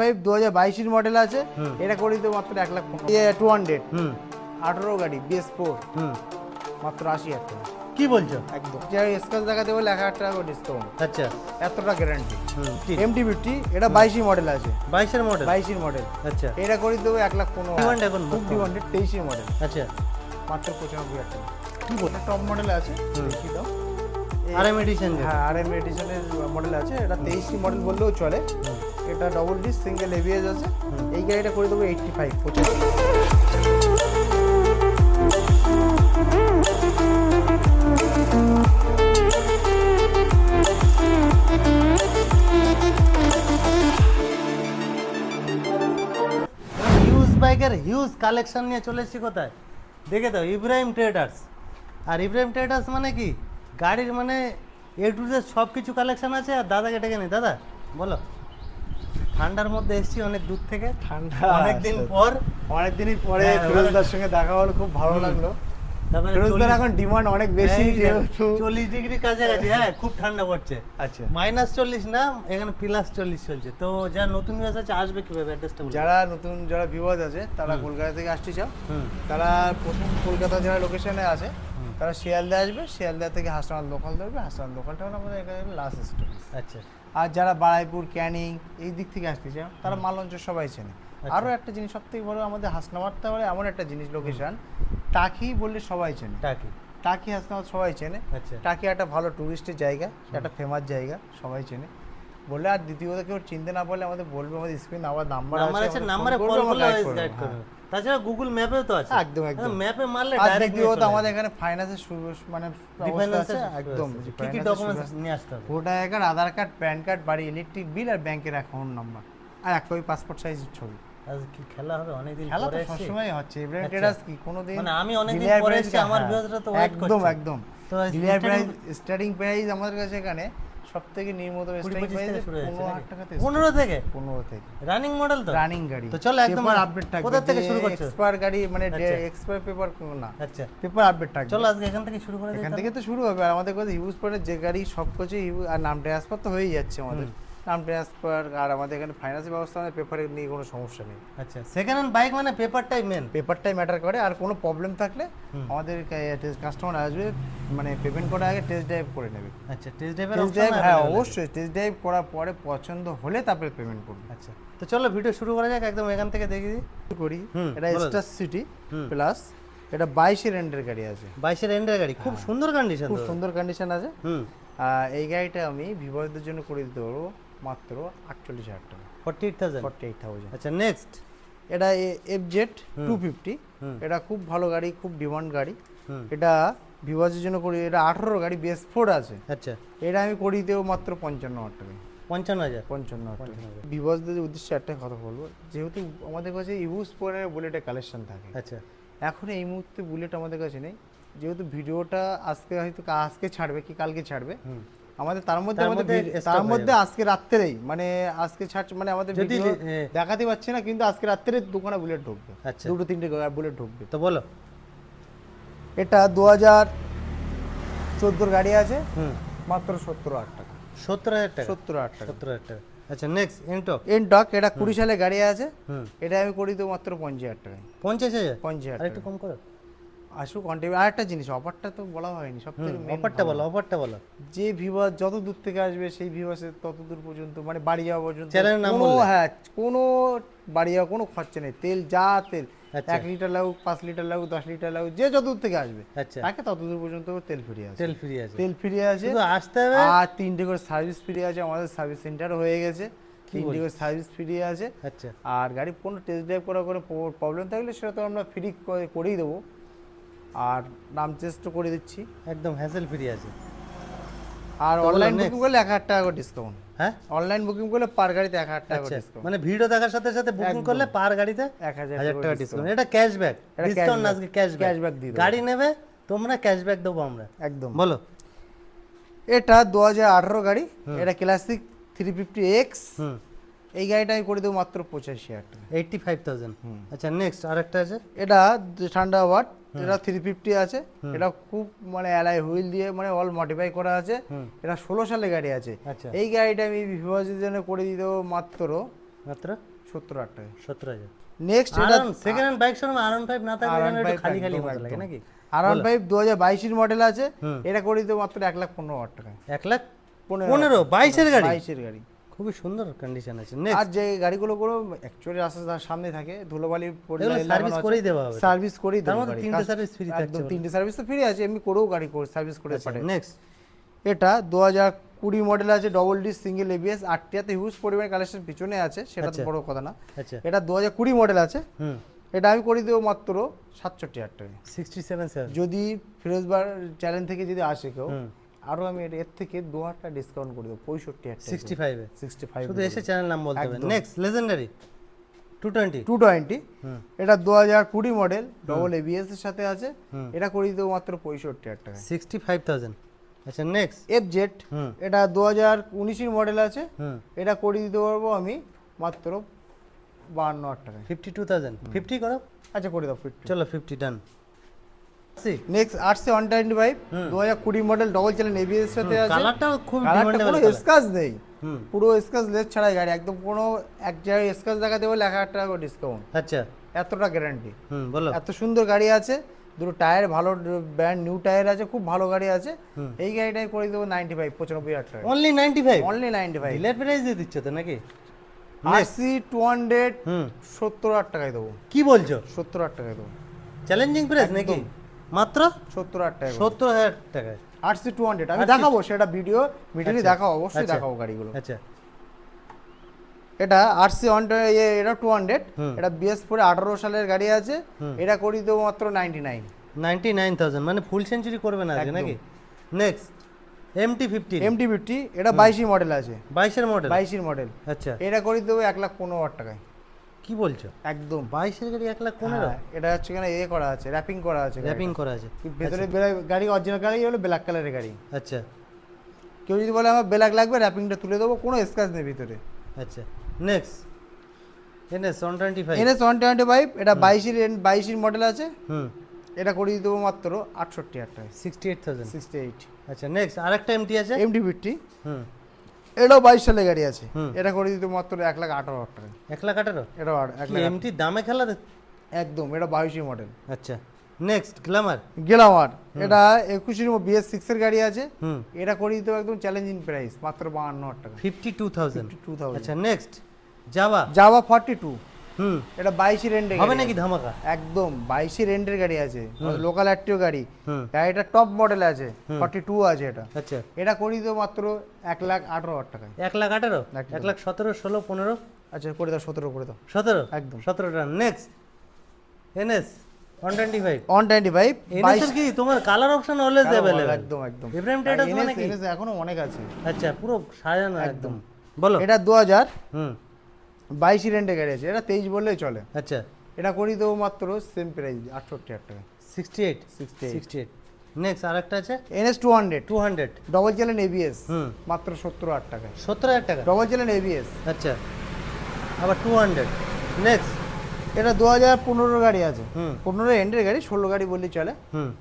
Five দু হাজার বাইশের মডেল আছে। এটা করে দিতে মাত্র এক লাখ টু হান্ড্রেড আঠারো গাড়ি বিএস ফোর মাত্র আশি হাজার টাকা। কি বলছো? একদম। স্কেচ দেখাতে বলে এক হাজার টাকা ডিসকাউন্ট আচ্ছা। এতটা গ্যারান্টি এমটি ফিফটি এটা বাইশি মডেল আছে। বাইশের মডেল বাইশের মডেল আচ্ছা। এটা করে দেবো এক লাখ পনেরো। Demand এখন খুব ডিমান্ডেড তেইশের মডেল আচ্ছা। মাত্র পঁচানব্বই হাজার টাকা। কি বলতে টপ মডেল আছে। বেশি দাম এই- আর এম এডিশন হ্যাঁ আর এম এডিশনের মডেল আছে। এটা তেইশটি মডেল বললেও চলে। এটা ডবল ডিস সিঙ্গেল এভিএস আছে। এই গাড়িটা করে দেবো এইটটি ফাইভ পঁচাশি বাইকের হিউজ কালেকশন নিয়ে চলে এসেছি কোথায়? দেখে তো ইব্রাহিম ট্রেডার্স আর ইব্রাহিম ট্রেডার্স মানে কি? গাড়ির মানে এ টু জেড সব কিছু কালেকশন আছে আর দাদাকে ডেকে নেই দাদা বলো। ঠান্ডার মধ্যে এসেছি অনেক দূর থেকে। ঠান্ডা অনেকদিন পর। অনেকদিনই পরে হ্যাঁ, ফিরোজদার সঙ্গে দেখা হলো খুব ভালো লাগল। তারপরে ফিরোজদার এখন ডিমান্ড অনেক বেশি যেহেতু। চল্লিশ ডিগ্রি কাছাকাছি হ্যাঁ খুব ঠান্ডা পড়ছে। আচ্ছা। মাইনাস চল্লিশ না এখানে প্লাস চল্লিশ চলছে। তো যারা নতুন ব্যাস আছে আসবে কীভাবে অ্যাড্রেসটা যারা নতুন যারা ভিউয়ার্স আছে তারা কলকাতা থেকে আসতে চাও তারা প্রথম কলকাতা যারা লোকেশনে আছে তারা শিয়ালদা আসবে শিয়ালদা থেকে হাসনাবাদ লোকাল ধরবে হাসনাবাদ লোকালটা হলো আমাদের এখানে লাস্ট স্টপেজ আচ্ছা। আর যারা বারাইপুর ক্যানিং এই দিক থেকে আসতে চাও তারা মালঞ্চ সবাই চেনে। আরও একটা জিনিস সব থেকে বড় আমাদের হাসনাবাদটা হলো এমন একটা জিনিস লোকেশন টাকি বললে সবাই চেনে। টাকি। টাকি হাসনাবাদ সবাই চেনে। আচ্ছা। টাকি একটা ভালো টুরিস্টের জায়গা একটা ফেমাস জায়গা সবাই চেনে। বললে আর দ্বিতীয়ত কেউ চিনতে না পারলে আমাদের বলবে আমাদের স্ক্রিন আবার নাম্বার নাম্বার আছে নাম্বারে কল করলে গাইড করবে তাছাড়া গুগল ম্যাপেও তো আছে। হ্যাঁ। একদম, একদম। ম্যাপে মারলে ডাইরেক্ট দ্বিতীয়ত আমাদের এখানে ফাইন্যান্সের মানে আছে। একদম। কি কি এর ডকুমেন্টস নিয়ে আসতে হবে? Voter card Aadhaar card PAN card বাড়ি ইলেকট্রিক বিল আর ব্যাংকের অ্যাকাউন্ট নাম্বার আর এক কপি পাসপোর্ট সাইজের ছবি। আজ কি খেলা হবে? অনেকদিন খেলা তো পরে। সবসময় হচ্ছে। ইব্রাহিম আচ্ছা। ট্রেডার্স কি কোনোদিন মানে আমি অনেকদিন delay পরে price এসেছি, আমার হ্যাঁ, viewers রা তো একদম করছে। একদম। তো প্রাইস starting- স্টার্টিং প্রাইস আমাদের কাছে এখানে সব থেকে পঁচিশ প্রাইস থেকে শুরু পনেরো নাকি? হাজার টাকাতে পনেরো থেকে? পনেরো থেকে। রানিং মডেল তো? রানিং গাড়ি। তো চলো একদম আপডেট থাকবে কোথা থেকে শুরু করছ? এক্সপায়ার গাড়ি মানে আচ্ছা। এক্সপায়ার পেপার না। আচ্ছা। পেপার আপডেট থাকবে। চলো আজকে এখান থেকে শুরু করে এখান থেকে তো শুরু হবে আর আমাদের কাছে ইউজ করে যে গাড়ি সব কিছু আর নাম ট্রান্সফার তো হয়েই যাচ্ছে আমাদের। নাম ট্রান্সফার আর আমাদের এখানে ফাইন্যান্সের ব্যবস্থা আমাদের পেপারের নিয়ে কোনো সমস্যা নেই। আচ্ছা সেকেন্ড হ্যান্ড বাইক মানে পেপারটাই মেন পেপারটাই ম্যাটার করে আর কোনো প্রবলেম থাকলে আমাদের কাস্টমার আসবে মানে পেমেন্ট করার আগে টেস্ট ড্রাইভ করে নেবে। আচ্ছা টেস্ট ড্রাইভের টেস্ট ড্রাইভ হ্যাঁ অবশ্যই টেস্ট ড্রাইভ করার পরে পছন্দ হলে তারপরে পেমেন্ট করবে। আচ্ছা তো চলো ভিডিও শুরু করা যাক একদম এখান থেকে দেখি। করি এটা। Star city. প্লাস এটা বাইশের এন্ডের গাড়ি আছে। বাইশের এন্ডের গাড়ি খুব সুন্দর কন্ডিশন খুব সুন্দর কন্ডিশন আছে। এই গাড়িটা আমি বিবাহিতদের জন্য করে দিতে পারব। মাত্র আটচল্লিশ হাজার টাকা। Forty eight thousand? Forty eight thousand. আচ্ছা নেক্সট এটা এফ জেড টু ফিফটি। এটা খুব ভালো গাড়ি খুব ডিমান্ড গাড়ি। এটা বিবাহের জন্য করি এটা আঠারো গাড়ি বেস ফোর আছে। আচ্ছা। এটা আমি করি দেবো মাত্র পঞ্চান্ন হাজার টাকা। পঞ্চান্ন হাজার? পঞ্চান্ন হাজার টাকা। উদ্দেশ্যে একটা কথা বলব যেহেতু আমাদের কাছে ইউজ পরে বুলেটের কালেকশন থাকে। আচ্ছা। এখন এই মুহূর্তে বুলেট আমাদের কাছে নেই যেহেতু ভিডিওটা আজকে হয়তো আজকে ছাড়বে কি কালকে ছাড়বে? আমাদের তার মধ্যে আমাদের তার মধ্যে আজকে রাত্রেই মানে আজকে ছাড়ছে মানে আমাদের যদি দেখাতে পাচ্ছি না কিন্তু আজকে রাত্রে দোকানে বুলেট ঢুকবে। আচ্ছা। দুটো তিনটে বুলেট ঢুকবে। তো বলো। এটা দু হাজার চোদ্দোর গাড়ি আছে। হুম। মাত্র সত্তর হাজার টাকা। সত্তর হাজার টাকা? সত্তর হাজার টাকা। সত্তর হাজার টাকা। আচ্ছা নেক্সট এনটক এনটক এটা কুড়ি সালে গাড়ি আছে। হুম। এটা আমি করি তো মাত্র পঞ্চাশ হাজার টাকায়। পঞ্চাশ হাজার? পঞ্চাশ হাজার একটু কম করো। আসুক কন্টিনিউ আর একটা জিনিস অফারটা তো বলা হয়নি সব থেকে অফারটা বলো অফারটা বলো। যে ভিভাস যত দূর থেকে আসবে সেই ভিভাসে তত দূর পর্যন্ত মানে বাড়ি যাওয়া পর্যন্ত চ্যানেলের নাম কোনো হ্যাঁ কোনো বাড়ি যাওয়া কোনো খরচা নেই। তেল যা তেল আচ্ছা। এক লিটার লাগুক পাঁচ লিটার লাগুক দশ লিটার লাগুক যে যত দূর থেকে আসবে আচ্ছা। তাকে তত দূর পর্যন্ত তেল ফ্রি আছে তেল ফ্রি আছে তেল ফ্রি আছে আসতে হবে? আর তিনটে করে সার্ভিস ফ্রি আছে আমাদের সার্ভিস সেন্টার হয়ে গেছে। তিনটে করে সার্ভিস ফ্রি আছে আচ্ছা। আর গাড়ি কোনো টেস্ট ড্রাইভ করার কোনো প্রবলেম থাকলে সেটা তো আমরা ফ্রি করেই দেবো। আর নাম চেঞ্জ করে দিচ্ছি। একদম হ্যাসেল ফ্রি আছে। আর অনলাইন বুকিং করলে এক হাজার টাকা করে ডিসকাউন্ট হ্যাঁ? অনলাইন বুকিং করলে পার গাড়িতে এক হাজার টাকা করে আচ্ছা। ডিসকাউন্ট মানে ভিডিও দেখার সাথে সাথে বুকিং করলে পার গাড়িতে এক হাজার টাকা ডিসকাউন্ট এটা ক্যাশব্যাক ডিসকাউন্ট। আজকে ক্যাশব্যাক Cashback দিয়ে গাড়ি নেবে তোমরা ক্যাশব্যাক দেবো আমরা। একদম। বলো। এটা দু হাজার আঠারো গাড়ি। এটা ক্লাসিক থ্রি ফিফটি এক্স এই গাড়িটা আমি করে দেবো মাত্র পঁচাশি হাজার টাকা। Eighty five thousand. আচ্ছা নেক্সট আরেকটা আছে? এটা ঠান্ডা ওয়াট এটা থ্রি ফিফটি আছে। এটা খুব মানে অ্যালাই হুইল দিয়ে মানে অল মডিফাই করা আছে। এটা ষোলো সালে গাড়ি আছে। আচ্ছা। এই গাড়িটা আমি বিভাজিত জন্য করে দিয়ে দেবো মাত্র মাত্র? সত্তর হাজার টাকা। সত্তর হাজার। নেক্সট এটা সেকেন্ড হ্যান্ড বাইক শোরুম আর ফাইভ না থাকলে খালি খালি লাগে নাকি? আর ওয়ান ফাইভ দু হাজার বাইশের মডেল আছে। এটা করে দিতে মাত্র এক লাখ পনেরো হাজার টাকায়। এক লাখ পনেরো পনেরো বাইশের গাড়ি? বাইশের গাড়ি। খুবই সুন্দর কন্ডিশন আছে। আর যে গাড়িগুলো গুলো অ্যাকচুয়ালি রাস্তার সামনে থাকে ধুলোবালি এগুলো সার্ভিস করেই দেওয়া হবে সার্ভিস করেই দেবো মধ্যে তিনটে সার্ভিস ফ্রি একদম থাকছে তিনটে সার্ভিস তো ফ্রি আছে এমনি করেও গাড়ি করে সার্ভিস করে পাঠায়। নেক্সট এটা দু হাজার কুড়ি মডেল আছে ডবল ডি সিঙ্গেল এবিএস আটটিয়াতে হিউজ পরিমাণ কালেকশন পিছনে আছে সেটা তো আচ্ছা। বড় কথা না। আচ্ছা। এটা দু হাজার কুড়ি মডেল আছে। হুম। এটা আমি করে দেবো মাত্র সাতষট্টি হাজার টাকায় সিক্সটি সেভেন যদি ফিরোজবার চ্যানেল থেকে যদি আসে কেউ আরও আমি এর থেকে দু হাজার টাকা ডিসকাউন্ট করে দেবো পঁয়ষট্টি হাজার সিক্সটি ফাইভে সিক্সটি ফাইভ শুধু এসে চ্যানেল নাম বলতে হবে। Next legendary two twenty two twenty এটা দু হাজার কুড়ি মডেল ডবল এবিএস এর সাথে আছে। এটা করে দেবো মাত্র পঁয়ষট্টি হাজার টাকা সিক্সটি ফাইভ থাউজেন্ড আচ্ছা নেক্সট এফ জেড এটা দু হাজার উনিশের মডেল আছে। এটা করে দিতে পারব আমি মাত্র বাহান্ন হাজার টাকায় ফিফটি টু থাউজেন্ড ফিফটি করো। আচ্ছা করে দাও ফিফটি চলো fifty done next one twenty five দু হাজার কুড়ি মডেল ডবল চ্যানেল এবিএস সাথে আছে। খুব কোনো স্কাচ নেই। পুরো স্কাচ লেস ছাড়াই গাড়ি। একদম কোনো এক জায়গায় স্কাচ দেখাতে বলে এক হাজার টাকা ডিসকাউন্ট আচ্ছা। এতটা গ্যারান্টি হুম বলো। এত সুন্দর গাড়ি আছে। দুটো টায়ার ভালো ব্র্যান্ড নিউ টায়ার আছে। খুব ভালো গাড়ি আছে। এই গাড়িটাই করে দেবো নাইনটি ফাইভ পঁচানব্বই হাজার টাকা। Only ninety five only ninety five dealer price দিয়ে দিচ্ছ তো নাকি? আশি টু হান্ড্রেড সত্তর হাজার টাকায় দেবো। কি বলছো? সত্তর হাজার টাকায় দেবো। চ্যালেঞ্জিং প্রাইস নাকি। মাত্র সত্তর হাজার টাকা সত্তর হাজার টাকায়। আটসি টু হান্ড্রেড। আমি দেখাবো সেটা ভিডিও ভিডিও আচ্ছা, দেখাবো অবশ্যই আচ্ছা। দেখাবো গাড়িগুলো। আচ্ছা। এটা আরসি ওয়ান এটা টু হান্ড্রেড এটা বিএস ফোরে আঠারো সালের গাড়ি আছে। এটা করি দেবো মাত্র ninety nine ninety nine thousand মানে ফুল সেঞ্চুরি করবে না নাকি? Next MT fifty MT fifty এটা বাইশি মডেল আছে। বাইশের মডেল বাইশির মডেল আচ্ছা। এটা করে দেবো এক লাখ পনেরো হাজার টাকায়। কি বলছো? একদম। বাইশের গাড়ি এক লাখ পনেরো? হ্যাঁ, এটা হচ্ছে এখানে এ করা আছে র্যাপিং করা আছে র্যাপিং করা আছে। ভেতরে গাড়ি অরিজিনাল গাড়ি হলো ব্ল্যাক কালারের গাড়ি। আচ্ছা। কেউ যদি বলে আমার ব্ল্যাক লাগবে র্যাপিংটা তুলে দেবো কোনো স্ক্র্যাচ নেই ভিতরে। আচ্ছা। Next NS one twenty five NS one twenty five এটা বাইশের বাইশের মডেল আছে। হুম। এটা করে দেবো মাত্র আটষট্টি হাজার টাকায় sixty eight thousand sixty eight আচ্ছা নেক্সট আরেকটা এমটি আছে? এমটি ফিফটি হুম। এটাও বাইশ সালের গাড়ি আছে। এটা করে দিতে মাত্র এক লাখ আঠারো হাজার টাকা। এক লাখ আঠারো? এটাও এক লাখ এমটি দামে খেলা একদম এটা বাইশি মডেল আচ্ছা নেক্সট গ্ল্যামার গেলাম আর এটা একুশের বিএস সিক্সের গাড়ি আছে। এটা করে দিতে একদম চ্যালেঞ্জিং প্রাইস মাত্র বাহান্ন হাজার টাকা। Fifty two thousand two thousand আচ্ছা next Jawa Jawa forty two হুম। এটা বাইশি রেন্ডের হবে নাকি ধামাকা? একদম বাইশি রেন্ডের গাড়ি আছে। লোকাল অ্যাক্টিভ গাড়ি। গাড়িটা টপ মডেল আছে। ফর্টি টু আছে এটা। আচ্ছা। এটা করে দিতে মাত্র এক লাখ আঠারো হাজার টাকায়। এক লাখ আঠারো। এক লাখ সতেরো ষোলো পনেরো? আচ্ছা করে দাও সতেরো করে দাও। সতেরো? একদম। সতেরো টাকা। Next NS one twenty five one twenty five NS কি? তোমার কালার অপশন অলওয়েজ অ্যাভেলেবল একদম একদম। ইব্রাহিম ট্রেডার্স মানে কি এখনও অনেক আছে। আচ্ছা পুরো সাজানো একদম। বলো। এটা দু হাজার হুম। বাইশি রেন্টে গাড়ি আছে। এটা তেইশ বললেই চলে। আচ্ছা। এটা করি দেবো মাত্র সেম প্রাইস আটষট্টি হাজার টাকা। Sixty eight sixty sixty eight next আরেকটা আছে NS two hundred two hundred double channel ABS মাত্র সত্তর হাজার টাকায় সত্তর হাজার টাকা? ডবল চ্যানেল এবিএস আচ্ছা। আবার টু হান্ড্রেড নেক্সট এটা দু হাজার পনেরো গাড়ি আছে। পনেরো এন্ডের গাড়ি ষোলো গাড়ি বললেই চলে।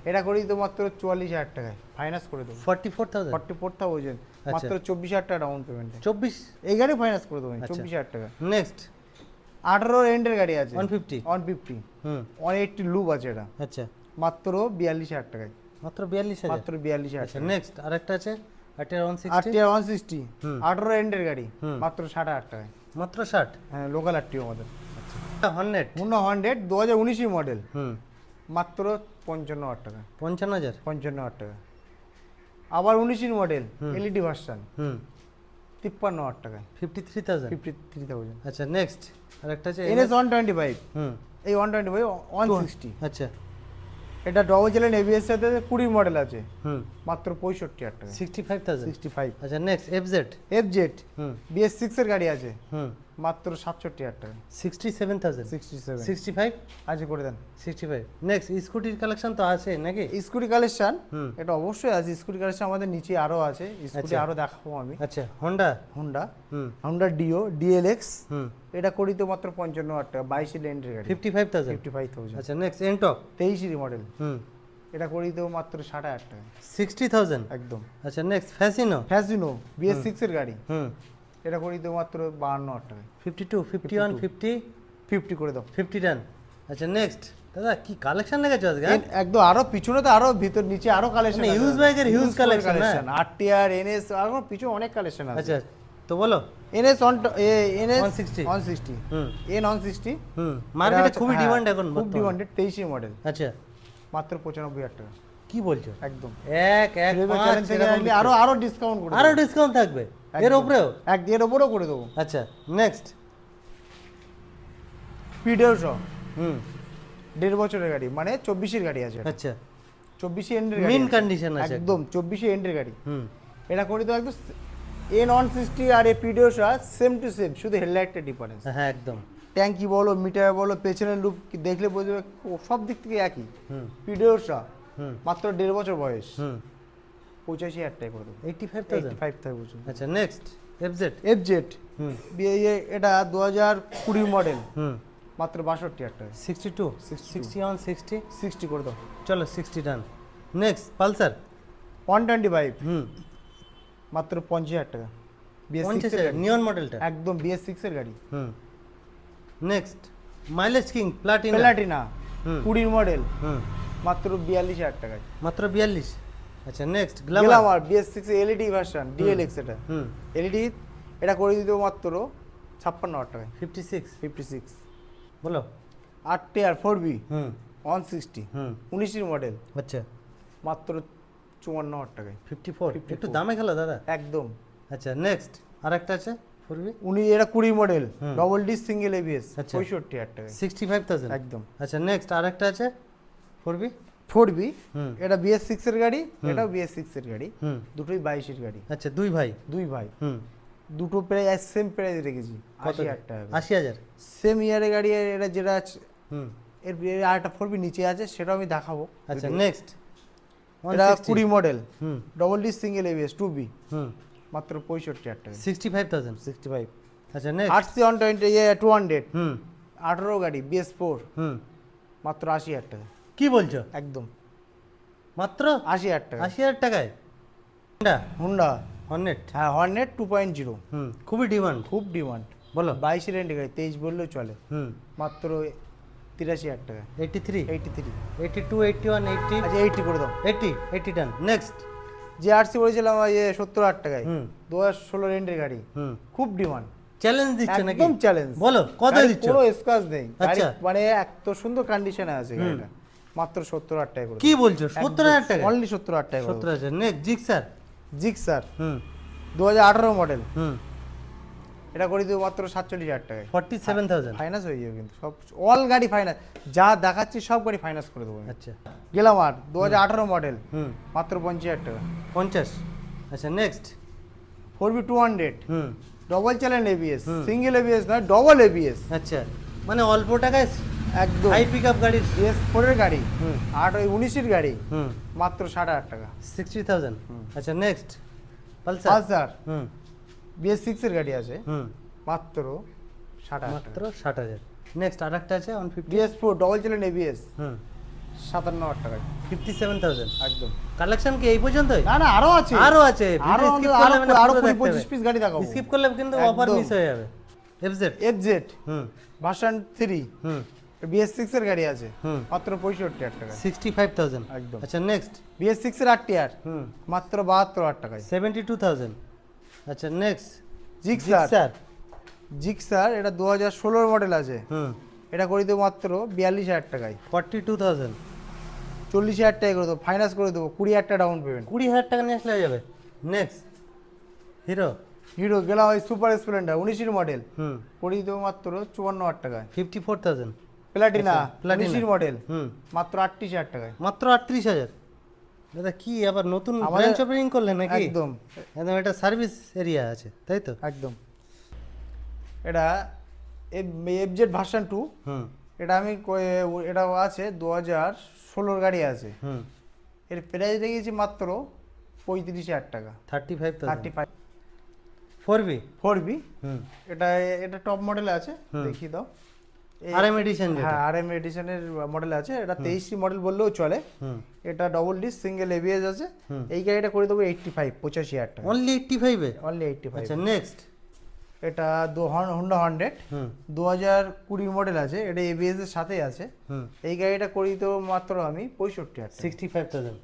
এটা করি তো মাত্র চুয়াল্লিশ হাজার টাকায়। ফাইন্যান্স করে দেবো। Forty four thousand forty four thousand. মাত্র চব্বিশ হাজার টাকা ডাউন পেমেন্ট চব্বিশ? এই গাড়ি ফাইন্যান্স করে দেবো আচ্ছা। চব্বিশ হাজার টাকা। নেক্সট আঠারো এন্ডের গাড়ি আছে। ওয়ান ফিফটি ওয়ান ফিফটি হুম। ওয়ান এইটটি লুপ আছে এটা। আচ্ছা। মাত্র বিয়াল্লিশ হাজার টাকায়। মাত্র বিয়াল্লিশ হাজার। মাত্র বিয়াল্লিশ হাজার আচ্ছা নেক্সট আরেকটা আছে? আটের ওয়ান সিক্সটি টিয়ার ওয়ান সিক্সটি আঠারো এন্ডের গাড়ি। হুম। মাত্র ষাট হাজার টাকায়। মাত্র ষাট? হ্যাঁ লোকাল আর টিও আমাদের। হান্ড্রেড মুন্না হান্ড্রেড দু হাজার উনিশি মডেল হুম। মাত্র পঞ্চান্ন হাজার টাকা। পঞ্চান্ন হাজার? পঞ্চান্ন হাজার টাকা। আবার উনিশের মডেল। এলইডি ভার্সান হুম। তিপ্পান্ন হাজার টাকায়। Fifty three thousand fifty three thousand আচ্ছা নেক্সট আরেকটা আছে এনএস ওয়ান টোয়েন্টি ফাইভ হুম। এই one twenty five one sixty আচ্ছা। এটা ডবল চ্যানেল এবিএস সাথে কুড়ি মডেল আছে। হুম। মাত্র পঁয়ষট্টি হাজার টাকা sixty five thousand sixty five আচ্ছা next F Z F Z হুম বিএস সিক্সের গাড়ি আছে। হুম। মাত্র সাতষট্টি হাজার টাকা। Sixty seven thousand sixty seven sixty five আছে করে দেন। সিক্সটি ফাইভ নেক্সট স্কুটির কালেকশন তো আছে নাকি? স্কুটি কালেকশন এটা অবশ্যই আছে। স্কুটি কালেকশন আমাদের নিচে আরও আছে। স্কুটি আচ্ছা। আরও দেখাবো আমি। আচ্ছা হন্ডা হন্ডা হুম। হোন্ডা ডিও ডিএলএক্স এটা করি তো মাত্র পঞ্চান্ন হাজার টাকা বাইশে লেন্ডের গাড়ি fifty five thousand fifty five thousand আচ্ছা নেক্সট এনটক তেইশেরই মডেল হুম। এটা করি তো মাত্র ষাট হাজার টাকা। সিক্সটি থাউজেন্ড একদম। আচ্ছা নেক্সট ফ্যাসিনো ফ্যাসিনো বিএস সিক্সের গাড়ি। হুম। এটা করি দেবো মাত্র বাহান্ন হাজার টাকায়। Fifty two fifty one fifty fifty করে দাও। ফিফটি ডান আচ্ছা নেক্সট দাদা কি কালেকশন লেগেছে আজকে একদম আরও পিছনে তো আরও ভিতর নিচে আরও কালেকশন মানে huge bike এর huge collection, না? আর টিআর এনএস আরও পিছনে অনেক কালেকশন আছে। আচ্ছা তো বলো। NS on NS 160 one sixty hmm. N one sixty হুম মার্কেটে খুবই ডিমান্ড এখন খুব। ডিমান্ডেড তেইশে মডেল আচ্ছা। মাত্র পঁচানব্বই হাজার টাকা। কি বলছো? একদম। এক এক আরও আরও ডিসকাউন্ট করে আরও ডিসকাউন্ট থাকবে? এর। উপরেও? এক এর ওপরেও করে দেবো। আচ্ছা নেক্সট পিডিও সহ হুম। দেড় বছরের গাড়ি মানে চব্বিশের গাড়ি আছে আচ্ছা। চব্বিশে এন্ডের গাড়ি condition আছে। একদম চব্বিশে এন্ডের গাড়ি। হুম। এটা করে দেবো একদম এন ওয়ান সিক্সটি আর এ পিডিও সহ সেম টু সেম শুধু হেডলাইটটা ডিফারেন্স হ্যাঁ একদম। ট্যাঙ্কি বলো মিটার বলো পেছনের লুক দেখলে বুঝবে ও, সব দিক থেকে একই। হুম। পিডিও সহ হুম। মাত্র দেড় বছর বয়স। হুম। পঁচাশি হাজার টাকা করে দেবো। Eighty five thousand five thousand আচ্ছা নেক্সট এফজেড এফ জেড হুম। এটা দু হাজার কুড়ি মডেল হুম। মাত্র বাষট্টি হাজার টাকা। Sixty two sixty one sixty sixty করে দাও। চলো sixty done next Pulsar one twenty five হুম। মাত্র পঞ্চাশ হাজার টাকা। পঞ্চাশ সিক্স নিয়ন মডেলটা একদম বিএস সিক্সের গাড়ি। হুম। Next mileage king Platina Platina হুম। কুড়ির মডেল হুম। মাত্র বিয়াল্লিশ হাজার টাকায়। মাত্র বিয়াল্লিশ? আচ্ছা next Glamour BS six LED version DLX এটা। হুম। এলইডি এটা করে দিতে মাত্র ছাপ্পান্ন হাজার টাকায়। ফিফটি সিক্স ফিফটি সিক্স বলো। আট টিয়ার ফোর বি হুম। ওয়ান সিক্সটি হুম। উনিশের মডেল আচ্ছা। মাত্র চুয়ান্ন হাজার টাকায়। ফিফটি ফোর 54 একটু দামে খেলো দাদা। একদম। আচ্ছা নেক্সট আর একটা আছে ফোরবি উনি এটা কুড়ি model double D single ABS আচ্ছা। পঁয়ষট্টি হাজার টাকায়। সিক্সটি ফাইভ থাউজেন্ড একদম। আচ্ছা নেক্সট আর একটা আছে ফোরবি ফোর বি এটা বিএস সিক্সের গাড়ি হুম। এটাও বিএস সিক্সের গাড়ি। হুম। দুটোই বাইশের গাড়ি। আচ্ছা দুই ভাই? দুই ভাই। হুম। দুটো প্রায় সেম প্রাইস রেখেছি আশি হাজার টাকা আশি হাজার? সেম ইয়ারের গাড়ি এটা যেটা আছে হুম। এর এর আর একটা ফোর বি নিচে আছে সেটাও আমি দেখাবো। আচ্ছা নেক্সট এটা কুড়ি মডেল হুম। Double D single ABS two B হুম। মাত্র পঁয়ষট্টি হাজার টাকা। Sixty five thousand sixty five আচ্ছা next RC one twenty two hundred আঠারো গাড়ি বিএস ফোর হুম। মাত্র আশি হাজার টাকা। কি বলছো? একদম। মাত্র? আশি হাজার টাকা। আশি হাজার টাকায়? হোন্ডা হুন্ডা হর্নেট হ্যাঁ হর্নেট টু পয়েন্ট জিরো হুম খুবই ডিমান্ড খুব ডিমান্ড বলো। রেন্ট গাড়ি তেইশ বললেও চলে। হুম। মাত্র তিরাশি হাজার টাকা। Eighty three eighty three eighty two eighty one eighty আচ্ছা এইটি করে দাও। এইটটি এইটটি ডান নেক্সট যে আরসি বলেছিলাম ইয়ে সত্তর হাজার টাকায়। হুম। দু হাজার ষোলো রেন্টের গাড়ি। হুম। খুব ডিমান্ড চ্যালেঞ্জ দিচ্ছে নাকি? একদম চ্যালেঞ্জ বলো কত দিচ্ছ। কোনো নেই। আচ্ছা। মানে এত সুন্দর কন্ডিশনে আছে গাড়িটা। মাত্র সত্তর হাজার টাকা করে কি বলছো? সত্তর হাজার টাকা অনলি সত্তর হাজার টাকা সত্তর হাজার নেক্সট জিক স্যার। জিক স্যার। হুম। দু হাজার আঠারো মডেল। হুম। এটা করে দেবো মাত্র সাতচল্লিশ হাজার টাকায়। Forty seven thousand. ফাইন্যান্স হয়ে যাবে কিন্তু সব অল গাড়ি ফাইন্যান্স যা দেখাচ্ছি সব গাড়ি ফাইন্যান্স করে দেবো আচ্ছা। গেলাম আর দু হাজার আঠারো মডেল। হুম। মাত্র পঞ্চাশ হাজার টাকা। পঞ্চাশ। আচ্ছা next four B two hundred হুম। Double channel ABS. Single ABS নয় ডবল এবিএস আচ্ছা। মানে অল্প টাকায় একদম। হাই পিক আপ গাড়ির বিএস ফোরের গাড়ি। হুম। আট ওই উনিশের গাড়ি। হুম। মাত্র ষাট হাজার টাকা। Sixty thousand. আচ্ছা নেক্সট পালসার। পালসার। হুম। বিএস সিক্সের গাড়ি আছে। হুম। মাত্র ষাট হাজার মাত্র ষাট হাজার। নেক্সট আর একটা আছে one fifty BS four double channel ABS হুম। সাতান্ন হাজার টাকা ফিফটি সেভেন থাউজেন্ড একদম। কালেকশন কি এই পর্যন্তই? না না আরও আছে। আরও আছে। আরও স্কিপ আরও করলে মানে আরও কুড়ি পঁচিশ পিস গাড়ি দেখাবো। স্কিপ করলে কিন্তু অফার মিস হয়ে যাবে। এফজেড এফ জেড হুম। ভার্সন থ্রি হুম। বিএস সিক্স এর গাড়ি আছে। হুম। মাত্র পঁয়ষট্টি হাজার টাকা। সিক্সটি ফাইভ থাউজেন্ড একদম। আচ্ছা নেক্সট বিএস সিক্স এর আট টিয়ার হুম। মাত্র বাহাত্তর হাজার টাকায়। সেভেন্টি টু থাউজেন্ড আচ্ছা নেক্সট জিক্সার স্যার জিক্সার এটা দু হাজার ষোলোর মডেল আছে। হুম। এটা করে দেবো মাত্র বিয়াল্লিশ হাজার টাকায়। ফর্টি টু থাউজেন্ড চল্লিশ হাজার টাকা করে দেবো ফাইন্যান্স করে দেবো কুড়ি হাজার টাকা ডাউন পেমেন্ট কুড়ি হাজার টাকা নিয়ে আসলে হয়ে যাবে। নেক্সট হিরো হিরো গেলাম ওই সুপার স্প্লেন্ডার উনিশের মডেল হুম। করে দেবো মাত্র চুয়ান্ন হাজার টাকায়। ফিফটি ফোর থাউজেন্ড প্লাটিনা আচ্ছা, মডেল হুম। মাত্র আটত্রিশ হাজার টাকায়। মাত্র আটত্রিশ হাজার? দাদা কি আবার নতুন ব্রাঞ্চ ওপেনিং করলে নাকি? একদম। একদম এটা সার্ভিস এরিয়া আছে তাই তো? একদম। এটা এফ জেড ভার্সন টু হুম। এটা আমি এটা আছে দু হাজার ষোলোর গাড়ি আছে। হুম। এর প্রাইস রেখেছি মাত্র পঁয়ত্রিশ হাজার টাকা। Thirty five thirty five four B four B হুম। এটা এটা টপ মডেল আছে। দেখিয়ে দাও। এই- আর এম এডিশন হ্যাঁ আর এম এডিশনের মডেল আছে। এটা তেইশটি মডেল বললেও চলে। হুম। এটা ডবল ডিস সিঙ্গেল এবিএস আছে। এই গাড়িটা করে দেবো এইটটি ফাইভ পঁচাশি হাজার টাকা। অনলি এইটটি ফাইভে অনলি এইটটি ফাইভ আচ্ছা নেক্সট এটা দু হন্ডা হান্ড্রেড হুম। দু হাজার কুড়ি মডেল আছে। এটা এবিএস এর সাথে আছে। হুম। এই গাড়িটা করি তো মাত্র আমি পঁয়ষট্টি হাজার সিক্সটি ফাইভ থাউজেন্ড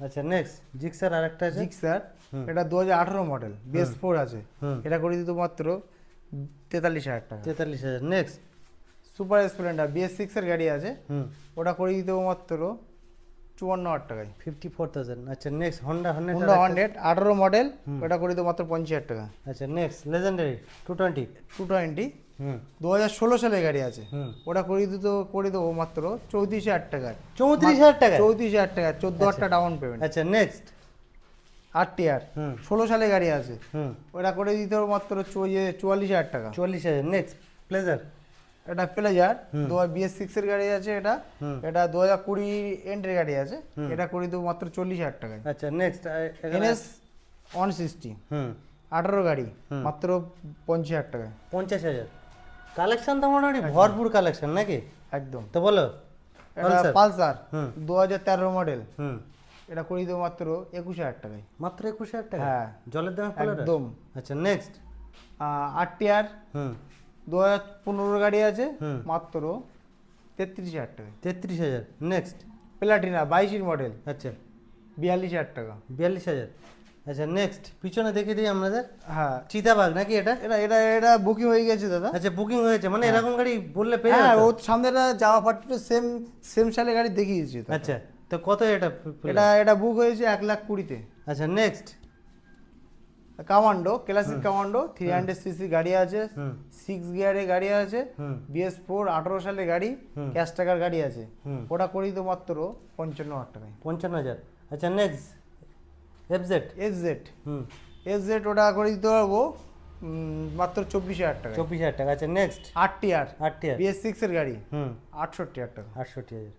আচ্ছা নেক্সট জিক্সার আর একটা আছে জিক্সার এটা দু হাজার আঠারো মডেল বিএস ফোর আছে। এটা করি দিত মাত্র তেতাল্লিশ হাজার টাকা। তেতাল্লিশ হাজার। Next super Splendor BS six এর গাড়ি আছে। হুম। ওটা করে দিতে মাত্র চুয়ান্ন হাজার টাকায়। ফিফটি ফোর থাউজেন্ড আচ্ছা next Honda hundred Honda hundred আঠারো মডেল ওটা করে দিতে মাত্র পঞ্চাশ হাজার টাকা। আচ্ছা next legendary two twenty two twenty হুম। দু হাজার ষোলো সালের গাড়ি আছে। ওটা করে দিত করে দেবো মাত্র চৌত্রিশ হাজার টাকায় চৌত্রিশ হাজার টাকা? চৌত্রিশ হাজার টাকা চোদ্দ হাজার আচ্ছা। টাকা ডাউন পেমেন্ট আচ্ছা নেক্সট আট টিয়ার হুম। ষোলো সালে গাড়ি আছে। হুম। ওটা করে দিতে হবে মাত্র চুয়াল্লিশ হাজার টাকা। চুয়াল্লিশ হাজার নেক্সট প্লেজার এটা প্লেজার দু হাজার বিএস সিক্স এর গাড়ি আছে এটা। এটা দু হাজার কুড়ি এন্ট্রি গাড়ি আছে। এটা করে দেবো মাত্র চল্লিশ হাজার টাকায়। আচ্ছা নেক্সট এনএস ওয়ান সিক্সটি আঠারো গাড়ি মাত্র পঞ্চাশ হাজার টাকায়। পঞ্চাশ হাজার। কালেকশন তো মোটামুটি ভরপুর কালেকশন নাকি? একদম। তো বলো। এটা পালসার। হুম। দু হাজার তেরো মডেল। হুম। এটা করে দেবো মাত্র একুশ হাজার টাকায়। মাত্র একুশ হাজার টাকা হ্যাঁ। জলের দামে একদম। আচ্ছা নেক্সট আট টিয়ার। হুম। দু হাজার পনেরো গাড়ি আছে। মাত্র তেত্রিশ হাজার টাকা। তেত্রিশ হাজার নেক্সট প্লাটিনা বাইশের মডেল আচ্ছা। বিয়াল্লিশ হাজার টাকা। বিয়াল্লিশ হাজার। আচ্ছা নেক্সট পিছনে দেখে দিই আপনাদের। হ্যাঁ। চিতাবাগ নাকি এটা? এটা এটা এটা বুকিং হয়ে গেছে দাদা। আচ্ছা বুকিং হয়েছে মানে এরকম গাড়ি বললে পেয়ে হ্যাঁ যাবে ও তো? সামনে একটা যাওয়া পার্টি সেম সেম সালে গাড়ি দেখিয়েছে। আচ্ছা তো কত এটা এটা এটা বুক হয়েছে এক লাখ কুড়িতে। আচ্ছা next Commando classic Commando three hundred CC গাড়ি আছে সিক্স গিয়ারে গাড়ি আছে বিএস ফোর আঠারো সালে গাড়ি ক্যাশ টাকার গাড়ি আছে। ওটা করি তো মাত্র পঞ্চান্ন হাজার টাকায়। পঞ্চান্ন হাজার। আচ্ছা নেক্সট এফজেড এস জেড হুম। এস জেড ওটা করে দিতে পারব মাত্র চব্বিশ হাজার টাকা চব্বিশ হাজার টাকা। আচ্ছা নেক্সট আট টিয়ার আট টিয়ার বিএস সিক্স এর গাড়ি। হুম। আটষট্টি হাজার টাকা। আটষট্টি হাজার।